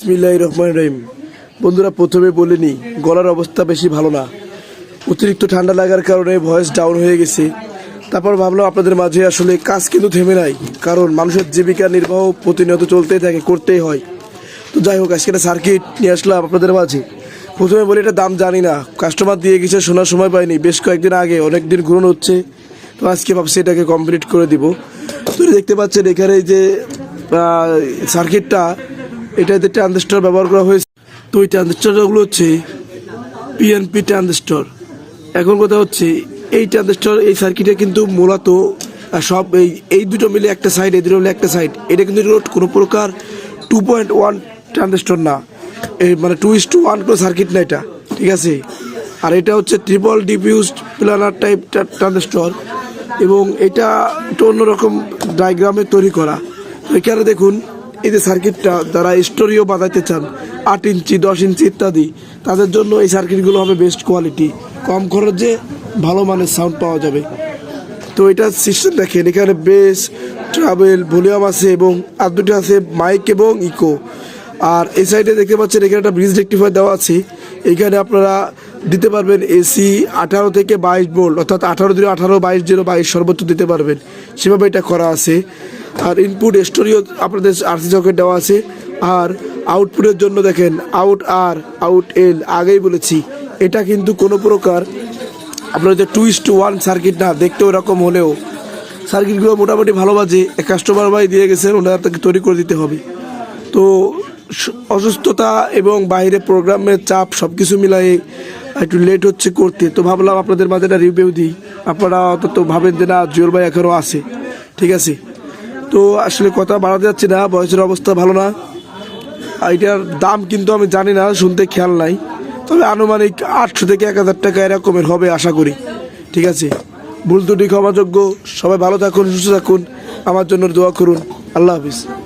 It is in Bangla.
বিসমিল্লাহ রহমান রহিম বন্ধুরা, প্রথমে বলিনি গলার অবস্থা বেশি ভালো না। অতিরিক্ত ঠান্ডা লাগার কারণে ভয়েস ডাউন হয়ে গেছে। তারপর ভাবলাম আপনাদের মাঝে আসলে কাজ কিন্তু থেমে নাই, কারণ মানুষের জীবিকা নির্বাহ প্রতিনিয়ত চলতেই থাকে, করতেই হয়। তো যাই হোক, আজকে একটা সার্কিট নিয়ে আসলাম আপনাদের মাঝে। প্রথমে বলি, এটা দাম জানি না। কাস্টমার দিয়ে গেছে, শোনার সময় পাইনি। বেশ কয়েকদিন আগে, অনেক দিন ঘুরন হচ্ছে। তো আজকে ভাবছি এটাকে কমপ্লিট করে দিব। তো দেখতে পাচ্ছেন, এখানে যে সার্কিটটা এটাতে ট্রানজিস্টর ব্যবহার করা হয়েছে, তো ওই ট্রানজিস্টরগুলো হচ্ছে পিএনপি ট্রানজিস্টর এখন কথা হচ্ছে, এই ট্রানজিস্টর এই সার্কিটে কিন্তু মূলত সব এই এই দুটো মিলে একটা সাইড এই দুটো মিলে একটা সাইড এটা কিন্তু কোনো প্রকার টু পয়েন্ট ওয়ান ট্রানজিস্টর না। এই মানে টু ইস টু ওয়ান কোনো সার্কিট না এটা, ঠিক আছে? আর এটা হচ্ছে triple diffused planar type transistor এবং এটা একটু অন্যরকম ডায়াগ্রামে তৈরি করা। এখানে দেখুন এই যে সার্কিটটা যারা স্টোরিও বাজাইতে চান, আট ইঞ্চি, দশ ইঞ্চি ইত্যাদি, তাদের জন্য এই সার্কিটগুলো হবে বেস্ট কোয়ালিটি কম খরচে ভালো মানের সাউন্ড পাওয়া যাবে। তো এটা সিস্টেম দেখেন, এখানে বেস ট্রাভেল ভলিউম আছে এবং আর দুটো আছে মাইক এবং ইকো আর এই সাইডে দেখতে পাচ্ছেন, এখানে একটা ব্রিজ রেক্টিফায়ার দেওয়া আছে। এখানে আপনারা দিতে পারবেন এসি আঠারো থেকে বাইশ ভোল্ট অর্থাৎ আঠারো জিরো আঠারো, বাইশ জিরো, বাইশ সর্বোচ্চ দিতে পারবেন। সেভাবে এটা করা আছে। আর ইনপুট স্টোরিও আপনাদের আরসি চকেট দেওয়া আছে। আর আউটপুটের জন্য দেখেন আউট আর আউট এল আগেই বলেছি। এটা কিন্তু কোনো প্রকার আপনার যে two is to one circuit না, দেখতে ওরকম হলেও সার্কিটগুলো মোটামুটি ভালো বাজে। কাস্টমার ভাই দিয়ে গেছেন, ওনারা তাকে তৈরি করে দিতে হবে। তো অসুস্থতা এবং বাইরে প্রোগ্রামের চাপ সব কিছু মিলাই একটু লেট হচ্ছে করতে। তো ভাবলাম আপনাদের মাঝে একটা রিভিউ দিই। আপনারা অন্তত ভাবেন যে না জুয়েল ভাই এখনও আছে। ঠিক আছে? তো আসলে কথা বাড়াতে যাচ্ছি না, বয়সের অবস্থা ভালো না। আর এটার দাম কিন্তু আমি জানি না, শুনতে খেয়াল নাই। তবে আনুমানিক আটশো থেকে এক হাজার টাকা এরকমের হবে আশা করি। ঠিক আছে? ভুল ত্রুটি ক্ষমাযোগ্য। সবাই ভালো থাকুন, সুস্থ থাকুন। আমার জন্য দোয়া করুন। আল্লাহ হাফিজ।